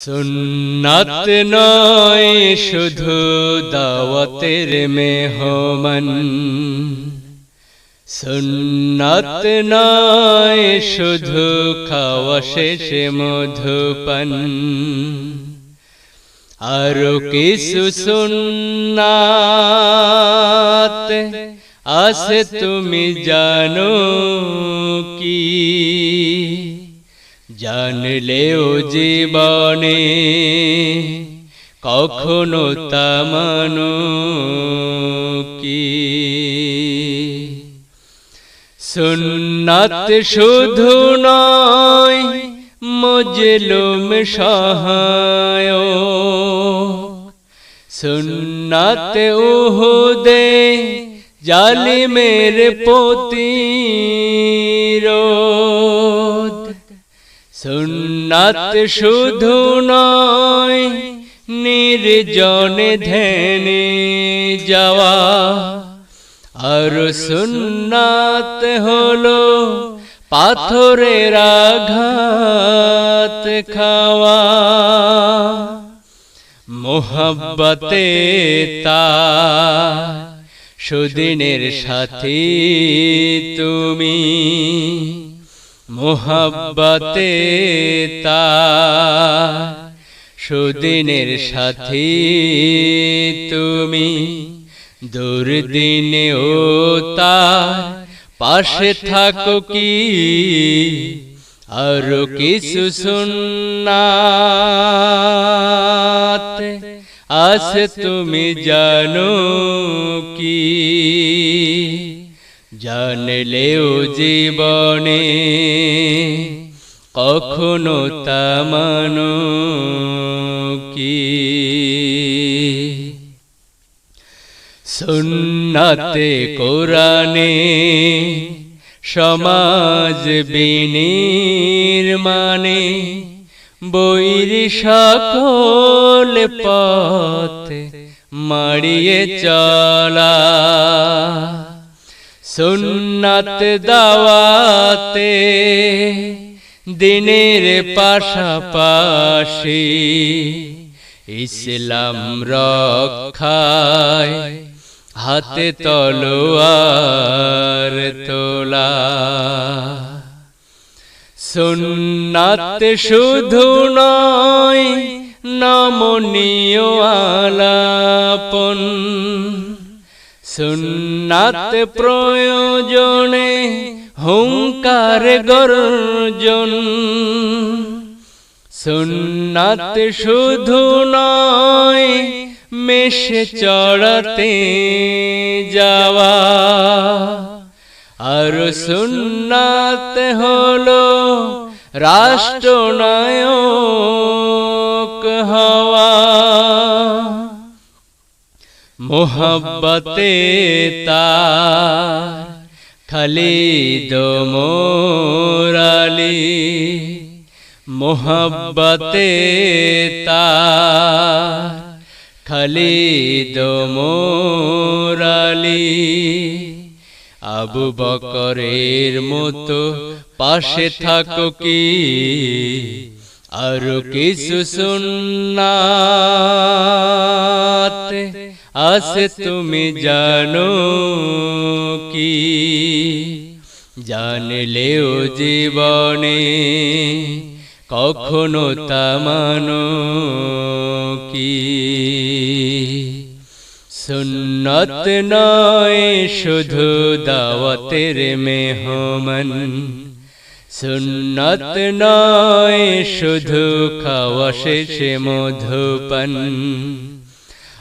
সুন্নাত নয়, শুধু দাওয়াতের মেহমান। সুন্নাত নয়, শুধু খাওয়া শেষে মধুপান আরও কিছু সুন্নাত আছে, তুমি জানো কি? জানলেও জীবনে কখনো তামানো কি? সুন্নাত শুধু নয় মজলুম সহায় সুন্নাত উহুদে জালিমের প্রতিরোধ সুন্নাত শুধু নয় নির্জনে ধ্যানে যাওয়া। আর সুন্নাত হলো পাথরের আঘাত খাওয়া। মোহব্বতে তা সুদিনের সাথী তুমি। মোহব্বতে তা সুদিনের সাথী তুমি, দুর্দিনে ও তার পাশে থাকো কি? আরও কিছু সুন্নাত আছে তুমি জানো কি? জানলেও জীবনে কখনো তামানো কি? সুন্নাতে কোরআনে সমাজ মানে বৈর সকল পথ মাড়িয়ে চলা সুন্নাত দাওয়াতে দিনের পাশাপাশি ইসলাম রক্ষায় হাতে তলোয়ার তোলা। সুন্নাত শুধু নয় নমনীয় আলাপন। সুন্নাত প্রয়োজনে হুঙ্কার গর্জন। সুন্নাত শুধু নয় মেশে চড়াতে যাওয়া। আর সুন্নাত হলো রাষ্ট্রনায়ক। মোহব্বতে তার খালিদ মোরালি মোহব্বতে তার খালিদ মোরালি আবু বকরের মতো পাশে থাকো কি আরও কিছু সুন্নাত আছে তুমি জানো কি। জানলেও জীবনে কখনো তামানো কি। সুন্নত নয় শুধু দাওয়াতের মেহমান। সুন্নত নয় শুধু খাওয়া শেষে মধুপান।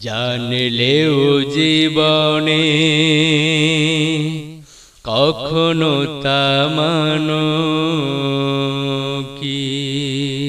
জানলেও জীবনে কখনো তা তামানো কি?